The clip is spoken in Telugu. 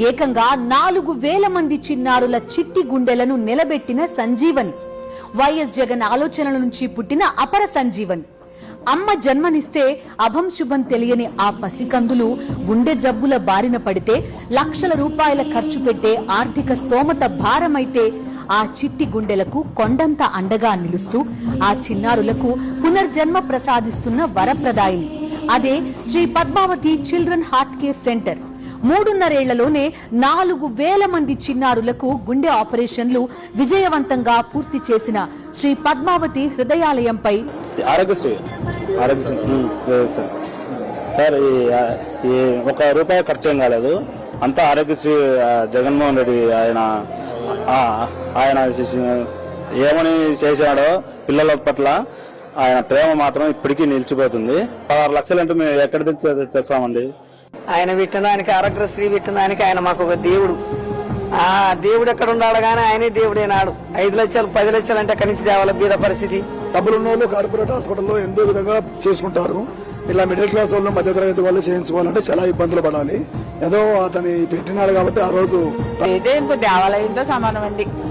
ఏకంగా నాలుగు వేల మంది చిన్నారుల చిట్టి గుండెలను నిలబెట్టిన సంజీవని. వైఎస్ జగన్ ఆలోచనల నుంచి పుట్టిన అపర సంజీవని. అమ్మ జన్మనిస్తే అభం శుభం తెలియని ఆ పసికందులు గుండె జబ్బుల బారిన పడితే లక్షల రూపాయల ఖర్చు పెట్టే ఆర్థిక స్తోమత భారమైతే ఆ చిట్టి గుండెలకు కొండంత అండగా నిలుస్తూ ఆ చిన్నారులకు పునర్జన్మ ప్రసాదిస్తున్న వరప్రదాయిని. అదే Sri Padmavathi children heart care centre. మూడున్నరేళ్ళలోనే నాలుగు వేల మంది చిన్నారులకు గుండె ఆపరేషన్లు విజయవంతంగా పూర్తి చేసిన శ్రీ పద్మావతి హృదయాలయంపై ఆరోగ్యశ్రీ. ఆరోగ్యశ్రీ. సార్. సార్ ఒక రూపాయి ఖర్చు ఏం కాలేదు. అంతా ఆరోగ్యశ్రీ జగన్మోహన్ రెడ్డి ఆయన ఆయన ఏమని చేశాడో పిల్లల పట్ల ఆయన ప్రేమ మాత్రం ఇప్పటికీ నిలిచిపోతుంది. పదహారు లక్షలు అంటే మేము ఎక్కడ తెచ్చి తెస్తామండి? ఆయన పెట్టినానికి ఆరోగ్యశ్రీ పెట్టినానికి ఆయన మాకు ఒక దేవుడు. ఆ దేవుడు ఎక్కడ ఉన్నాడు గానీ ఆయనే దేవుడే నాడు. ఐదు లక్షలు పది లక్షలు అంటే కనీసం తేవాలి బీద పరిస్థితి. డబ్బులు ఉన్న వాళ్ళు కార్పొరేట్ హాస్పిటల్లో ఎంతో విధంగా చేసుకుంటారు. ఇలా మిడిల్ క్లాస్ వాళ్ళు మధ్యతరగతి వాళ్ళు చేయించుకోవాలంటే చాలా ఇబ్బందులు పడాలి. ఏదో అతని పెట్టినాడు కాబట్టి ఆ రోజు ఇదే దేవాలయంతో సమానం అండి.